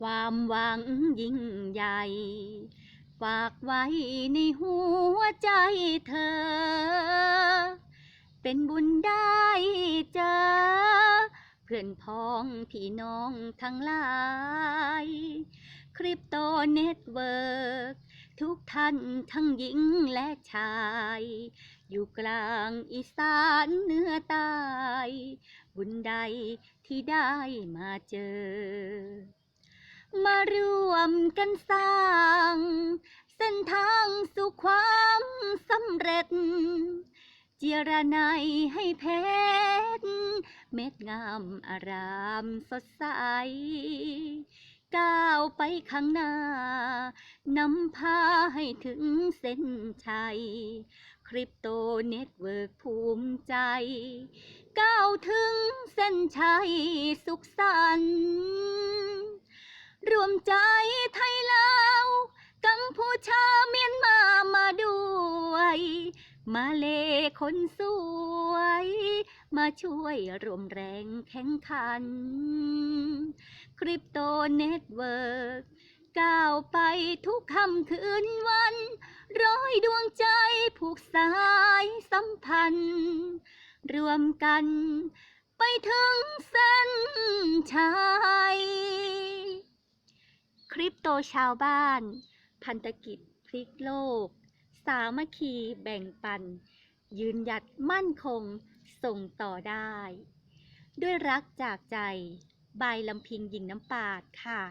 ความหวังยิ่งใหญ่ ฝากไว้ในหัวใจเธอ เป็นบุญได้เจอ เพื่อนพ้องพี่น้องทั้งหลาย คริปโตเน็ตเวิร์กทุกท่านทั้งหญิงและชาย อยู่กลางอีสานเหนือใต้บุญใดที่ได้มาเจอ มารวมกันสร้าง เส้นทางสู่ความสำเร็จ เจรไนยให้เพชร เม็ดงามอารามสดใส ก้าวไปข้างหน้า นำพาให้ถึงเส้นชัย คริปโตเน็ตเวิร์กภูมิใจ ก้าวถึงเส้นชัยสุขสันต์ รวมใจไทยลาวกัมพูชาเมียนมามาด้วย มาเลคนสวย มาช่วยรวมแรงแข่งขัน คริปโตเน็ตเวิร์กก้าวไปทุกค่ำคืนวัน ร้อยดวงใจผูกสายสัมพันธ์ รวมกันไปถึงเส้น คริปโตชาวบ้าน พันธกิจพลิกโลก สามัคคีแบ่งปัน ยืนหยัดมั่นคงส่งต่อได้ ด้วยรักจากใจ บายลำพิงหญิงน้ำปาดค่ะ